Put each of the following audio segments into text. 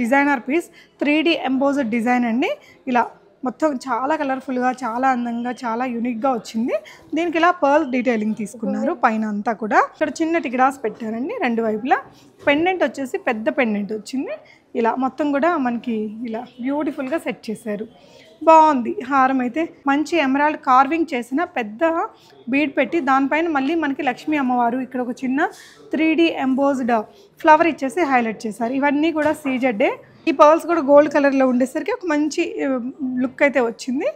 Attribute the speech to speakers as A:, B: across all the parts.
A: Designer piece. Three D embossed design అండి. ఇలా మొత్తం చాలా కలర్ఫుల్గా చాలా అందంగా చాలా యూనిక్గా వచ్చింది. దీనికి ఇలా పర్ల్ డీటెయిలింగ్ తీసుకున్నారు పైన అంతా కూడా. ఇక్కడ చిన్న టికిడాస్ పెట్టారండి రెండు వైపులా. పెండెంట్ వచ్చేసి పెద్ద పెండెంట్ వచ్చింది. ఇలా మొత్తం కూడా మనకి ఇలా బ్యూటిఫుల్గా సెట్ చేశారు. బాగుంది. హారం అయితే మంచి ఎమరాల్డ్ కార్వింగ్ చేసిన పెద్ద బీడ్ పెట్టి దానిపైన మళ్ళీ మనకి లక్ష్మీ అమ్మవారు ఇక్కడ ఒక చిన్న త్రీ డి ఎంబోజ్డ్ ఫ్లవర్ ఇచ్చేసి హైలైట్ చేశారు. ఇవన్నీ కూడా సీజెడ్డే ఈ పర్ల్స్ కూడా గోల్డ్ కలర్లో ఉండేసరికి ఒక మంచి లుక్ అయితే వచ్చింది.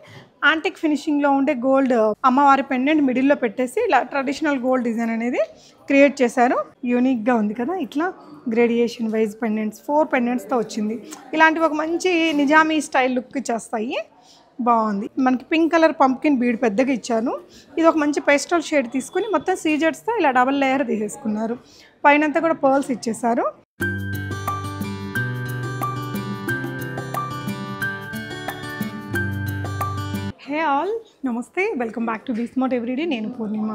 A: ఆంటిక్ ఫినిషింగ్లో ఉండే గోల్డ్ అమ్మవారి పెండెంట్ మిడిల్లో పెట్టేసి ఇలా ట్రెడిషనల్ గోల్డ్ డిజైన్ అనేది క్రియేట్ చేశారు. యూనిక్గా ఉంది కదా. ఇట్లా గ్రేడియేషన్ వైజ్ పెండెంట్స్ ఫోర్ పెండెంట్స్తో వచ్చింది. ఇలాంటివి ఒక మంచి నిజామీ స్టైల్ లుక్ ఇచ్చేస్తాయి బాగుంది. మనకి పింక్ కలర్ పంప్కిన్ బీడ్ పెద్దగా ఇచ్చాను ఇది ఒక మంచి పెస్టల్ షేడ్ తీసుకుని మొత్తం సీజర్స్తో ఇలా డబల్ లేయర్ తీసేసుకున్నారు. పైనంతా కూడా పర్ల్స్ ఇచ్చేసారు hey all namaste. Welcome back to smart everyday. నేను పూర్ణిమ.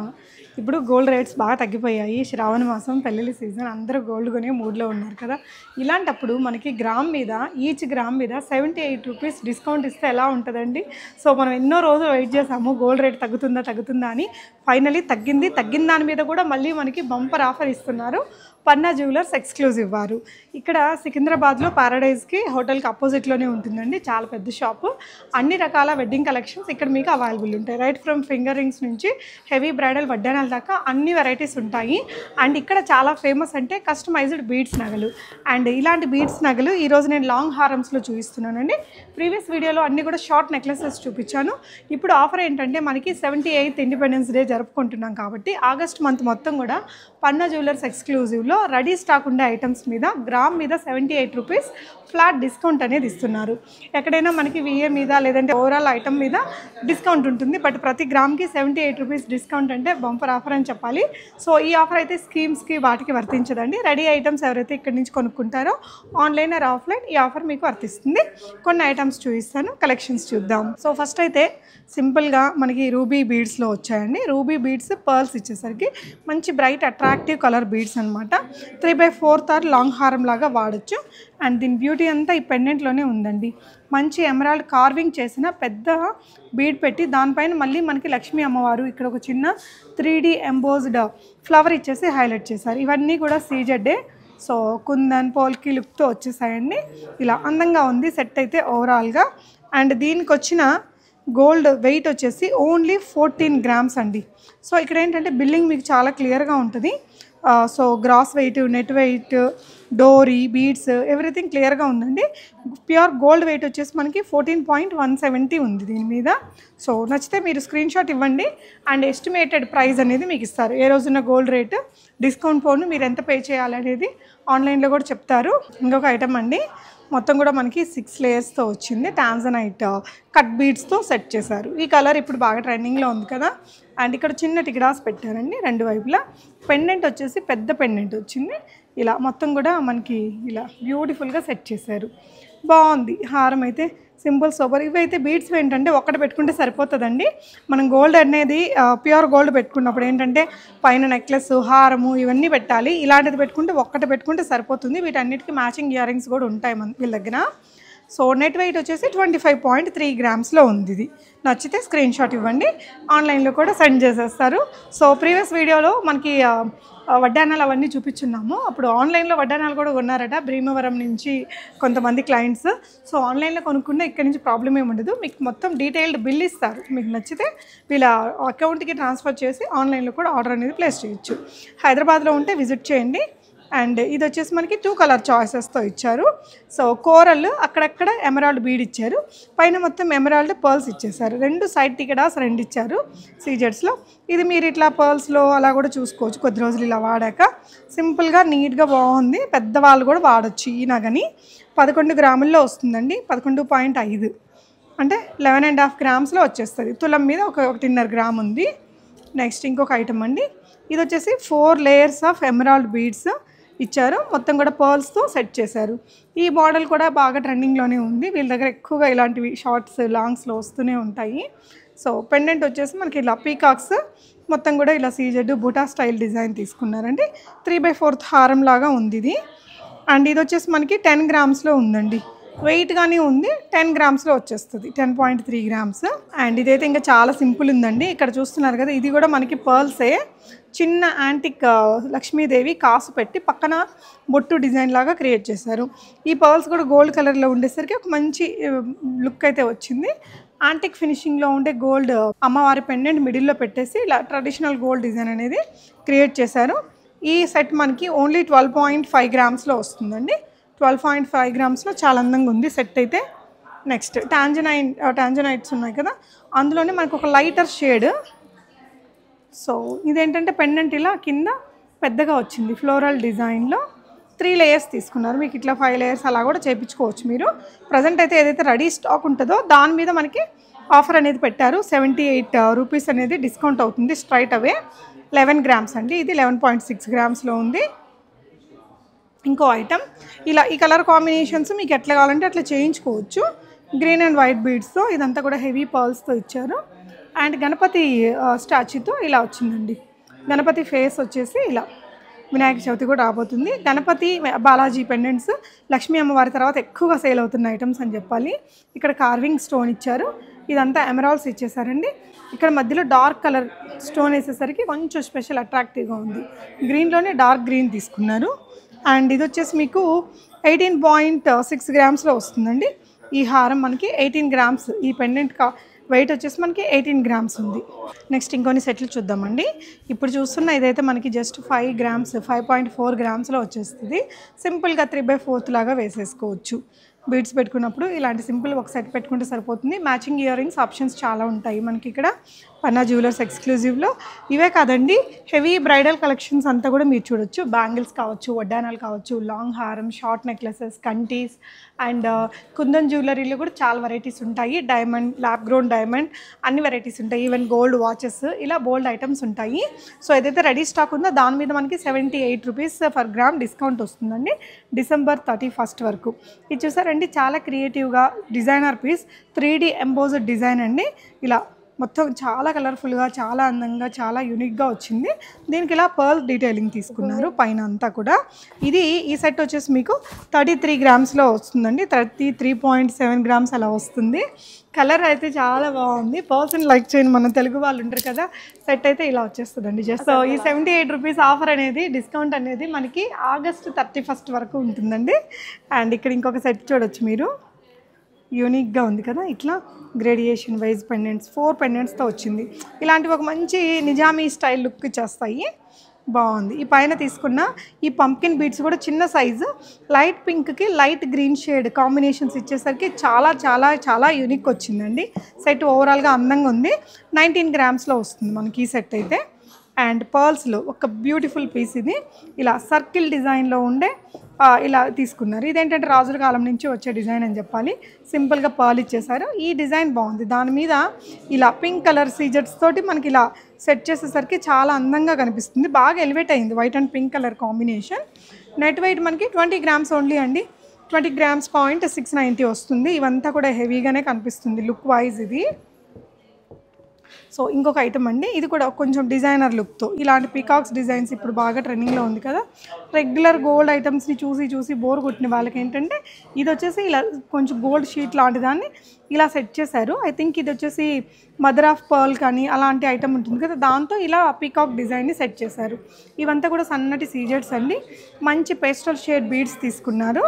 A: ఇప్పుడు గోల్డ్ రేట్స్ బాగా తగ్గిపోయాయి. శ్రావణ మాసం పెళ్ళిళ్ళ సీజన్ అందరూ గోల్డ్ కొనే మూడ్లో ఉన్నారు కదా. ఇలాంటప్పుడు మనకి గ్రామ్ మీద ఈచ్ గ్రామ్ మీద సెవెంటీ ఎయిట్ రూపీస్ డిస్కౌంట్ ఇస్తే ఎలా ఉంటుందండి? సో మనం ఎన్నో రోజులు వెయిట్ చేసాము గోల్డ్ రేట్ తగ్గుతుందా తగ్గుతుందా అని. ఫైనలీ తగ్గింది తగ్గిన దాని మీద కూడా మళ్ళీ మనకి బంపర్ ఆఫర్ ఇస్తున్నారు. పన్నా జ్యువెలర్స్ ఎక్స్క్లూజివ్ వారు. ఇక్కడ సికింద్రాబాద్లో పారాడైజ్కి హోటల్కి అపోజిట్లోనే ఉంటుందండి. చాలా పెద్ద షాపు. అన్ని రకాల వెడ్డింగ్ కలెక్షన్స్ ఇక్కడ మీకు అవైలబుల్ ఉంటాయి. రైట్ ఫ్రమ్ ఫింగర్ రింగ్స్ నుంచి హెవీ బ్రైడల్ వడ్డానాల దాకా అన్ని వెరైటీస్ ఉంటాయి. అండ్ ఇక్కడ చాలా ఫేమస్ అంటే కస్టమైజ్డ్ బీడ్స్ నగలు. అండ్ ఇలాంటి బీడ్స్ నగలు ఈరోజు నేను లాంగ్ హారమ్స్లో చూపిస్తున్నానండి. ప్రీవియస్ వీడియోలో అన్ని కూడా షార్ట్ నెక్లెసెస్ చూపించాను. ఇప్పుడు ఆఫర్ ఏంటంటే మనకి సెవెంటీ ఎయిత్ ఇండిపెండెన్స్ డే జరుపుకుంటున్నాం కాబట్టి ఆగస్ట్ మంత్ మొత్తం కూడా పన్నా జ్యువెలర్స్ ఎక్స్క్లూజివ్లో రెడీ స్టాక్ ఉండే ఐటమ్స్ మీద గ్రామ్ మీద seventy eight rupees flat discount అనేది ఇస్తున్నారు. ఎక్కడైనా మనకి విఏ మీద లేదంటే ఓవరాల్ ఐటమ్ మీద డిస్కౌంట్ ఉంటుంది. బట్ ప్రతి గ్రామ్కి సెవెంటీ ఎయిట్ రూపీస్ డిస్కౌంట్ అంటే బంపర్ ఆఫర్ అని చెప్పాలి. సో ఈ ఆఫర్ అయితే స్కీమ్స్కి వాటికి వర్తించదండి. రెడీ ఐటమ్స్ ఎవరైతే ఇక్కడి నుంచి కొనుక్కుంటారో ఆన్లైన్ ఆర్ ఆఫ్లైన్ ఈ ఆఫర్ మీకు వర్తిస్తుంది. కొన్ని ఐటమ్స్ చూపిస్తాను కలెక్షన్స్ చూద్దాం. సో ఫస్ట్ అయితే సింపుల్గా మనకి రూబీ బీడ్స్లో వచ్చాయండి. రూబీ బీడ్స్ పర్ల్స్ ఇచ్చేసరికి మంచి బ్రైట్ అట్రాక్టివ్ కలర్ బీడ్స్ అనమాట three by fourth or long హారం లాగా వాడచ్చు. అండ్ దీని బ్యూటీ అంతా ఈ పెండెంట్లోనే ఉందండి. మంచి ఎమరాల్డ్ కార్వింగ్ చేసిన పెద్ద బీడ్ పెట్టి దానిపైన మళ్ళీ మనకి లక్ష్మీ అమ్మవారు ఇక్కడ ఒక చిన్న త్రీ డీ ఎంబోజ్డ్ ఫ్లవర్ ఇచ్చేసి హైలైట్ చేశారు. ఇవన్నీ కూడా సీజెడ్డే సో కుందన్ పోల్కి లుక్తో వచ్చేసాయండి. ఇలా అందంగా ఉంది సెట్ అయితే ఓవరాల్గా. అండ్ దీనికి వచ్చిన గోల్డ్ వెయిట్ వచ్చేసి ఓన్లీ ఫోర్టీన్ గ్రామ్స్ అండి. సో ఇక్కడ ఏంటంటే బిల్లింగ్ మీకు చాలా క్లియర్గా ఉంటుంది. So gross weight net weight డోరీ బీడ్స్ ఎవ్రీథింగ్ క్లియర్గా ఉందండి. ప్యూర్ గోల్డ్ వెయిట్ వచ్చేసి మనకి ఫోర్టీన్ పాయింట్ వన్ సెవెంటీ ఉంది దీని మీద. సో నచ్చితే మీరు స్క్రీన్ షాట్ ఇవ్వండి. అండ్ ఎస్టిమేటెడ్ ప్రైస్ అనేది మీకు ఇస్తారు. ఏ రోజున్న గోల్డ్ రేటు డిస్కౌంట్ పోను మీరు ఎంత పే చేయాలనేది ఆన్లైన్లో కూడా చెప్తారు. ఇంకొక ఐటమ్ అండి. మొత్తం కూడా మనకి సిక్స్ లేయర్స్తో వచ్చింది. టాన్జనైట్ కట్ బీడ్స్తో సెట్ చేశారు. ఈ కలర్ ఇప్పుడు బాగా ట్రెండింగ్లో ఉంది కదా? అండ్ ఇక్కడ చిన్న టికిడాస్ పెట్టారండి రెండు వైపులా. పెండెంట్ వచ్చేసి పెద్ద పెండెంట్ వచ్చింది. ఇలా మొత్తం కూడా మనకి ఇలా బ్యూటిఫుల్గా సెట్ చేశారు. బాగుంది. హారం అయితే సింపుల్ సూపర్. ఇవైతే బీడ్స్ ఏంటంటే ఒక్కటి పెట్టుకుంటే సరిపోతుందండి. మనం గోల్డ్ అనేది ప్యూర్ గోల్డ్ పెట్టుకున్నప్పుడు ఏంటంటే పైన నెక్లెస్ హారము ఇవన్నీ పెట్టాలి. ఇలాంటిది పెట్టుకుంటే ఒక్కటి పెట్టుకుంటే సరిపోతుంది. వీటన్నిటికీ మ్యాచింగ్ ఇయర్ రింగ్స్ కూడా ఉంటాయి మన వీళ్ళ దగ్గర. సో నెట్ వెయిట్ వచ్చేసి ట్వంటీ ఫైవ్ పాయింట్ త్రీ గ్రామ్స్లో ఉంది ఇది. నచ్చితే స్క్రీన్ షాట్ ఇవ్వండి. ఆన్లైన్లో కూడా సెండ్ చేసేస్తారు. సో ప్రీవియస్ వీడియోలో మనకి వడ్డానాలు అవన్నీ చూపించున్నాము. అప్పుడు ఆన్లైన్లో వడ్డానాలు కూడా కొన్నారట. భీమవరం నుంచి కొంతమంది క్లయింట్స్ సో ఆన్లైన్లో కొనుక్కున్న ఇక్కడ నుంచి ప్రాబ్లం ఏమి ఉండదు. మీకు మొత్తం డీటెయిల్డ్ బిల్ ఇస్తారు. మీకు నచ్చితే వీళ్ళ అకౌంట్కి ట్రాన్స్ఫర్ చేసి ఆన్లైన్లో కూడా ఆర్డర్ అనేది ప్లేస్ చేయొచ్చు. హైదరాబాద్లో ఉంటే విజిట్ చేయండి. అండ్ ఇది వచ్చేసి మనకి టూ కలర్ చాయిసెస్తో ఇచ్చారు. సో కోరల్ అక్కడక్కడ ఎమరాల్డ్ బీడ్ ఇచ్చారు. పైన మొత్తం ఎమరాల్డ్ పర్ల్స్ ఇచ్చేసారు రెండు సైడ్ టికెటాస్ రెండు ఇచ్చారు సీజెట్స్లో ఇది మీరు ఇట్లా పర్ల్స్లో అలా కూడా చూసుకోవచ్చు. కొద్ది రోజులు ఇలా వాడాక. సింపుల్గా నీట్గా బాగుంది. పెద్దవాళ్ళు కూడా వాడచ్చు ఈ నగని. పదకొండు గ్రాముల్లో వస్తుందండి. పదకొండు పాయింట్ ఐదు. అంటే లెవెన్ అండ్ హాఫ్ గ్రామ్స్లో వచ్చేస్తుంది. తులం మీద ఒక ఒకటిన్నర గ్రామ్ ఉంది. నెక్స్ట్ ఇంకొక ఐటమ్ అండి. ఇది వచ్చేసి four layers of emerald beads ఇచ్చారు. మొత్తం కూడా పర్ల్స్తో సెట్ చేశారు. ఈ మోడల్ కూడా బాగా ట్రెండింగ్లోనే ఉంది. వీళ్ళ దగ్గర ఎక్కువగా ఇలాంటివి షార్ట్స్ లాంగ్స్లో వస్తూనే ఉంటాయి. సో పెండెంట్ వచ్చేసి మనకి ఇలా పీకాక్స్ మొత్తం కూడా ఇలా సీజెడ్ బుటా స్టైల్ డిజైన్ తీసుకున్నారండి. త్రీ బై ఫోర్త్ హారం లాగా ఉంది ఇది. అండ్ ఇది వచ్చేసి మనకి టెన్ గ్రామ్స్లో ఉందండి. వెయిట్గానే ఉంది. టెన్ గ్రామ్స్లో వచ్చేస్తుంది. Ten point three grams and ఇదైతే ఇంకా చాలా సింపుల్ ఉందండి. ఇక్కడ చూస్తున్నారు కదా ఇది కూడా మనకి పర్ల్సే చిన్న యాంటిక్ లక్ష్మీదేవి కాసు పెట్టి పక్కన బొట్టు డిజైన్ లాగా క్రియేట్ చేశారు. ఈ పర్ల్స్ కూడా గోల్డ్ కలర్లో ఉండేసరికి ఒక మంచి లుక్ అయితే వచ్చింది. యాంటిక్ ఫినిషింగ్లో ఉండే గోల్డ్ అమ్మవారి పెండెంట్ మిడిల్లో పెట్టేసి ఇలా ట్రెడిషనల్ గోల్డ్ డిజైన్ అనేది క్రియేట్ చేశారు. ఈ సెట్ మనకి ఓన్లీ ట్వెల్వ్ పాయింట్ ఫైవ్ గ్రామ్స్లో వస్తుందండి. ట్వెల్వ్ పాయింట్ ఫైవ్ గ్రామ్స్లో చాలా అందంగా ఉంది సెట్ అయితే. నెక్స్ట్ టాంజనైన్ టాంజనైట్స్ ఉన్నాయి కదా. అందులోనే మనకు ఒక లైటర్ షేడ్ సో ఇదేంటంటే పెండెంట్ ఇలా కింద పెద్దగా వచ్చింది. ఫ్లోరల్ డిజైన్లో త్రీ లేయర్స్ తీసుకున్నారు. మీకు ఇట్లా ఫైవ్ లేయర్స్ అలా కూడా చేయించుకోవచ్చు మీరు. ప్రజెంట్ అయితే ఏదైతే రెడీ స్టాక్ ఉంటుందో దాని మీద మనకి ఆఫర్ అనేది పెట్టారు. సెవెంటీ ఎయిట్ రూపీస్ అనేది డిస్కౌంట్ అవుతుంది స్ట్రైట్ అవే లెవెన్ గ్రామ్స్ అండి. ఇది లెవెన్ పాయింట్ సిక్స్ గ్రామ్స్లో ఉంది. ఇంకో ఐటమ్ ఇలా ఈ కలర్ కాంబినేషన్స్ మీకు ఎట్లా కావాలంటే అట్లా చేయించుకోవచ్చు. గ్రీన్ అండ్ వైట్ బీడ్స్తో ఇదంతా కూడా హెవీ పర్ల్స్తో ఇచ్చారు. అండ్ గణపతి స్టాచ్యూతో ఇలా వచ్చిందండి. గణపతి ఫేస్ వచ్చేసి ఇలా. వినాయక చవితి కూడా రాబోతుంది. గణపతి బాలాజీ పెండెంట్స్ లక్ష్మీ అమ్మవారి తర్వాత ఎక్కువగా సేల్ అవుతున్న ఐటమ్స్ అని చెప్పాలి. ఇక్కడ కార్వింగ్ స్టోన్ ఇచ్చారు. ఇదంతా ఎమరాల్స్ ఇచ్చేసారండి. ఇక్కడ మధ్యలో డార్క్ కలర్ స్టోన్ వేసేసరికి కొంచెం స్పెషల్ అట్రాక్టివ్గా ఉంది. గ్రీన్లోనే డార్క్ గ్రీన్ తీసుకున్నారు. అండ్ ఇది వచ్చేసి మీకు ఎయిటీన్ పాయింట్ సిక్స్ గ్రామ్స్లో వస్తుందండి. ఈ హారం మనకి ఎయిటీన్ గ్రామ్స్ ఈ పెండెంట్ కా వెయిట్ వచ్చేసి మనకి ఎయిటీన్ గ్రామ్స్ ఉంది. నెక్స్ట్ ఇంకొన్ని సెట్లు చూద్దామండి. ఇప్పుడు చూస్తున్న ఇదైతే మనకి just five grams five point four గ్రామ్స్లో వచ్చేస్తుంది. సింపుల్గా త్రీ బై ఫోర్త్ లాగా వేసేసుకోవచ్చు. బీడ్స్ పెట్టుకున్నప్పుడు ఇలాంటి సింపుల్ ఒక సెట్ పెట్టుకుంటే సరిపోతుంది. మ్యాచింగ్ ఇయర్ రింగ్స్ ఆప్షన్స్ చాలా ఉంటాయి మనకి ఇక్కడ. పన్నా జ్యువెలర్స్ ఎక్స్క్లూజివ్లో ఇవే కాదండి హెవీ బ్రైడల్ కలెక్షన్స్ అంతా కూడా మీరు చూడొచ్చు. బ్యాంగిల్స్ కావచ్చు వడ్డానాలు కావచ్చు లాంగ్ హారం షార్ట్ నెక్లెసెస్ కంటీస్ అండ్ కుందన్ జ్యువెలరీలో కూడా చాలా వెరైటీస్ ఉంటాయి. డైమండ్ ల్యాబ్ గ్రోన్ డైమండ్ అన్ని వెరైటీస్ ఉంటాయి. ఈవెన్ గోల్డ్ వాచెస్ ఇలా బోల్డ్ ఐటమ్స్ ఉంటాయి. సో ఏదైతే రెడీ స్టాక్ ఉందో దాని మీద మనకి seventy eight rupees for gram discount వస్తుందండి. డిసెంబర్ థర్టీ ఫస్ట్ వరకు. ఇది చూసారండి చాలా క్రియేటివ్గా designer piece three D embossed design అండి. ఇలా మొత్తం చాలా కలర్ఫుల్గా చాలా అందంగా చాలా యూనిక్గా వచ్చింది. దీనికి ఇలా పర్ల్ డీటెయిలింగ్ తీసుకున్నారు పైన అంతా కూడా. ఇది ఈ సెట్ వచ్చేసి మీకు థర్టీ త్రీ గ్రామ్స్లో వస్తుందండి. Thirty three point seven grams అలా వస్తుంది. కలర్ అయితే చాలా బాగుంది. పర్సన్ లైక్ చేయని మన తెలుగు వాళ్ళు ఉంటారు కదా సెట్ అయితే ఇలా వచ్చేస్తుందండి. జస్ట్ సో ఈ సెవెంటీ ఎయిట్ రూపీస్ ఆఫర్ అనేది డిస్కౌంట్ అనేది మనకి ఆగస్ట్ థర్టీ ఫస్ట్ వరకు ఉంటుందండి. అండ్ ఇక్కడ ఇంకొక సెట్ చూడొచ్చు మీరు. యూనిక్గా ఉంది కదా. ఇట్లా గ్రేడియేషన్ వైజ్ పెండెంట్స్ ఫోర్ పెండెంట్స్తో వచ్చింది. ఇలాంటివి ఒక మంచి నిజామీ స్టైల్ లుక్ చేస్తాయి. బాగుంది. ఈ పైన తీసుకున్న ఈ పంకిన్ బీడ్స్ కూడా చిన్న సైజు లైట్ పింక్కి లైట్ గ్రీన్ షేడ్ కాంబినేషన్స్ ఇచ్చేసరికి చాలా చాలా చాలా యూనిక్ వచ్చిందండి. సెట్ ఓవరాల్గా అందంగా ఉంది. నైన్టీన్ గ్రామ్స్లో వస్తుంది మనకి ఈ సెట్ అయితే. అండ్ పర్ల్స్లో ఒక బ్యూటిఫుల్ పీస్ ఇది. ఇలా సర్కిల్ డిజైన్లో ఉండే ఇలా తీసుకున్నారు. ఇదేంటంటే రాజుల కాలం నుంచి వచ్చే డిజైన్ అని చెప్పాలి. సింపుల్గా పర్ల్ ఇచ్చేసారు ఈ డిజైన్ బాగుంది. దాని మీద ఇలా పింక్ కలర్ సీజర్స్ తోటి మనకి ఇలా సెట్ చేసేసరికి చాలా అందంగా కనిపిస్తుంది. బాగా ఎలివేట్ అయింది. White and pink colour combination net weight మనకి ట్వంటీ గ్రామ్స్ ఓన్లీ అండి. Twenty grams point six ninety వస్తుంది. ఇవంతా కూడా హెవీగానే కనిపిస్తుంది. లుక్ వైజ్ ఇది. సో ఇంకొక ఐటమ్ అండి ఇది కూడా కొంచెం డిజైనర్ లుక్తో ఇలాంటి పీకాక్స్ డిజైన్స్ ఇప్పుడు బాగా ట్రెండింగ్లో ఉంది కదా. రెగ్యులర్ గోల్డ్ ఐటమ్స్ని చూసి చూసి బోర్ కొట్టిన వాళ్ళకి ఏంటంటే ఇది వచ్చేసి ఇలా కొంచెం గోల్డ్ షీట్ లాంటి దాన్ని ఇలా సెట్ చేశారు. ఐ థింక్ ఇది వచ్చేసి మదర్ ఆఫ్ పర్ల్ కానీ అలాంటి ఐటమ్ ఉంటుంది కదా. దాంతో ఇలా పీకాక్ డిజైన్ని సెట్ చేశారు. ఇవంతా కూడా సన్నటి సీజెట్స్ అండి. మంచి పేస్టల్ షేడ్ బీడ్స్ తీసుకున్నారు.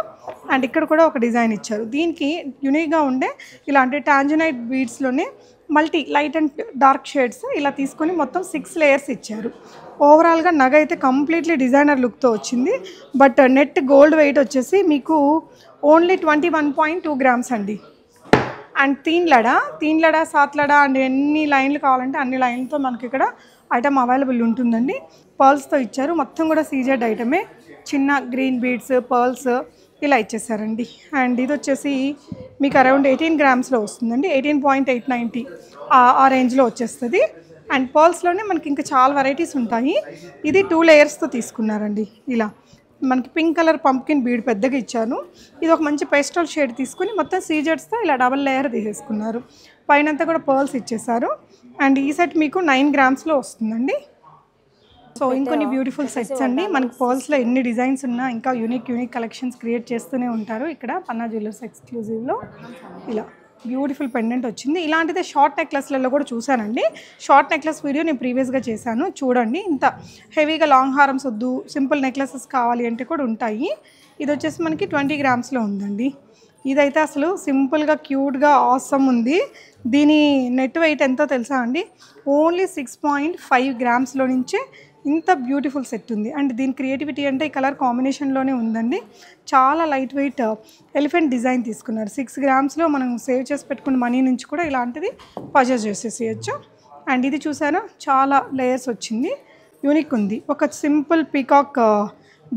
A: అండ్ ఇక్కడ కూడా ఒక డిజైన్ ఇచ్చారు. దీనికి యునిక్గా ఉండే ఇలాంటి tanzanite బీడ్స్లోనే multi light and dark shades ఇలా తీసుకొని మొత్తం సిక్స్ లేయర్స్ ఇచ్చారు. ఓవరాల్గా నగ అయితే కంప్లీట్లీ డిజైనర్ లుక్తో వచ్చింది. బట్ నెట్ గోల్డ్ వెయిట్ వచ్చేసి మీకు only twenty one point two grams అండి. అండ్ తీన్ లడ? తీన్ లడ సాత్ లడ అండ్ ఎన్ని లైన్లు కావాలంటే అన్ని లైన్లతో మనకి ఇక్కడ ఐటమ్ అవైలబుల్ ఉంటుందండి. పర్ల్స్తో ఇచ్చారు. మొత్తం కూడా సీజెడ్ ఐటమే చిన్న గ్రీన్ బీడ్స్ పర్ల్స్ ఇలా ఇచ్చేసారండి. అండ్ ఇది వచ్చేసి మీకు అరౌండ్ ఎయిటీన్ గ్రామ్స్లో వస్తుందండి. ఎయిటీన్ పాయింట్ ఎయిట్ నైంటీ ఆ రేంజ్లో వచ్చేస్తుంది. అండ్ పర్ల్స్లోనే మనకి ఇంకా చాలా వెరైటీస్ ఉంటాయి. ఇది టూ లేయర్స్తో తీసుకున్నారండి ఇలా. మనకి పింక్ కలర్ పంప్కిన్ బీడ్ పెద్దగా ఇచ్చాను. ఇది ఒక మంచి పేస్టల్ షేడ్ తీసుకుని మొత్తం సీజర్స్తో ఇలా డబల్ లేయర్ తీసేసుకున్నారు. పైనంతా కూడా పర్ల్స్ ఇచ్చేసారు. అండ్ ఈ సెట్ మీకు నైన్ గ్రామ్స్లో వస్తుందండి. సో ఇంకొన్ని బ్యూటిఫుల్ సెట్స్ అండి. మనకి పర్ల్స్లో ఎన్ని డిజైన్స్ ఉన్నా ఇంకా యూనిక్ యూనిక్ కలెక్షన్స్ క్రియేట్ చేస్తూనే ఉంటారు. ఇక్కడ పన్నా జ్యువెలర్స్ ఎక్స్క్లూజివ్లో ఇలా బ్యూటిఫుల్ పెండెంట్ వచ్చింది. ఇలాంటిదే షార్ట్ నెక్లెస్లలో కూడా చూశానండి. షార్ట్ నెక్లెస్ వీడియో నేను ప్రీవియస్గా చేశాను. చూడండి. ఇంత హెవీగా లాంగ్ హారమ్స్ వద్దు సింపుల్ నెక్లెసెస్ కావాలి అంటే కూడా ఉంటాయి. ఇది వచ్చేసి మనకి ట్వంటీ గ్రామ్స్లో ఉందండి. ఇదైతే అసలు సింపుల్గా క్యూట్గా ఆసమ్ ఉంది. దీని నెట్ వెయిట్ ఎంతో తెలుసా అండి? ఓన్లీ సిక్స్ పాయింట్ ఫైవ్ గ్రామ్స్లో నుంచే ఇంత బ్యూటిఫుల్ సెట్ ఉంది. అండ్ దీని క్రియేటివిటీ అంటే ఈ కలర్ కాంబినేషన్లోనే ఉందండి. చాలా లైట్ వెయిట్ ఎలిఫెంట్ డిజైన్ తీసుకున్నారు. సిక్స్ గ్రామ్స్లో మనం సేవ్ చేసి పెట్టుకున్న మనీ నుంచి కూడా ఇలాంటిది పర్చేస్ చేసేసేయచ్చు. అండ్ ఇది చూసారా? చాలా లేయర్స్ వచ్చింది. యూనిక్ ఉంది. ఒక సింపుల్ పీకాక్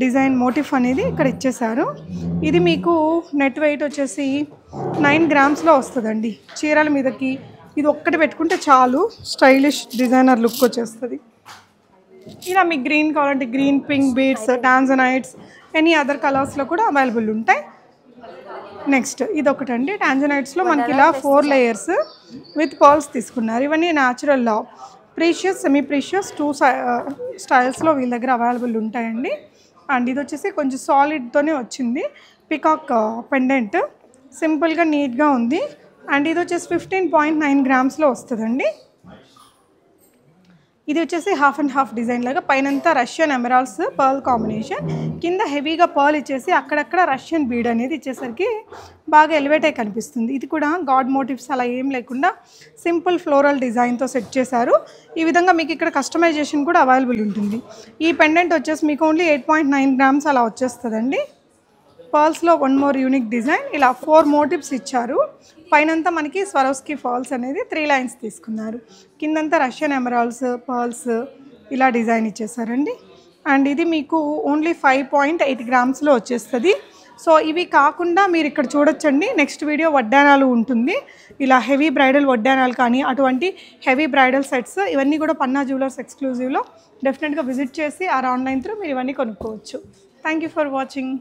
A: డిజైన్ మోటిఫ్ అనేది ఇక్కడ ఇచ్చేసారు ఇది మీకు నెట్ వెయిట్ వచ్చేసి నైన్ గ్రామ్స్లో వస్తుందండి. చీరల మీదకి ఇది ఒక్కటి పెట్టుకుంటే చాలు. స్టైలిష్ డిజైనర్ లుక్ వచ్చేస్తుంది. ఇలా మీకు గ్రీన్ కావాలంటే green pink beads tanzanites any other కలర్స్లో కూడా అవైలబుల్ ఉంటాయి. నెక్స్ట్ ఇది ఒకటండి టాంజనైట్స్లో మనకి ఇలా ఫోర్ లేయర్స్ విత్ పర్ల్స్ తీసుకున్నారు. ఇవన్నీ న్యాచురల్ లా ప్రీషియస్ సెమీ ప్రీషియస్ టూ స్టైల్స్లో వీళ్ళ దగ్గర అవైలబుల్ ఉంటాయండి. అండ్ ఇది వచ్చేసి కొంచెం సాలిడ్తోనే వచ్చింది. పికాక్ పెండెంట్ సింపుల్గా నీట్గా ఉంది. అండ్ ఇది వచ్చేసి ఫిఫ్టీన్ పాయింట్ నైన్ గ్రామ్స్లో వస్తుందండి. ఇది వచ్చేసి హాఫ్ అండ్ హాఫ్ డిజైన్ లాగా పైనంతా రష్యన్ ఎమరాల్స్ పర్ల్ కాంబినేషన్ కింద హెవీగా పర్ల్ ఇచ్చేసి అక్కడక్కడ రష్యన్ బీడ్ అనేది ఇచ్చేసరికి బాగా ఎలివేట్ అయి కనిపిస్తుంది. ఇది కూడా గాడ్ మోటివ్స్ అలా ఏం లేకుండా సింపుల్ ఫ్లోరల్ డిజైన్తో సెట్ చేశారు. ఈ విధంగా మీకు ఇక్కడ కస్టమైజేషన్ కూడా అవైలబుల్ ఉంటుంది. ఈ పెండెంట్ వచ్చేసి మీకు only eight point nine grams అలా వచ్చేస్తుందండి. పర్ల్స్లో వన్ మోర్ యూనిక్ డిజైన్ ఇలా ఫోర్ మోటివ్స్ ఇచ్చారు. పైనంతా మనకి స్వరోస్కి ఫాల్స్ అనేది త్రీ లైన్స్ తీసుకున్నారు. కిందంతా రష్యన్ ఎమరాల్స్ పర్ల్స్ ఇలా డిజైన్ ఇచ్చేసారండి. అండ్ ఇది మీకు ఓన్లీ ఫైవ్ పాయింట్ ఎయిట్ గ్రామ్స్లో వచ్చేస్తుంది. సో ఇవి కాకుండా మీరు ఇక్కడ చూడొచ్చండి. నెక్స్ట్ వీడియో వడ్డానాలు ఉంటుంది. ఇలా హెవీ బ్రైడల్ వడ్డానాలు కానీ అటువంటి హెవీ బ్రైడల్ సెట్స్ ఇవన్నీ కూడా పన్నా జ్యువెలర్స్ ఎక్స్క్లూజివ్లో డెఫినెట్గా విజిట్ చేసి ఆర్ ఆన్లైన్ త్రూ మీరు ఇవన్నీ కొనుక్కోవచ్చు. Thank you for watching.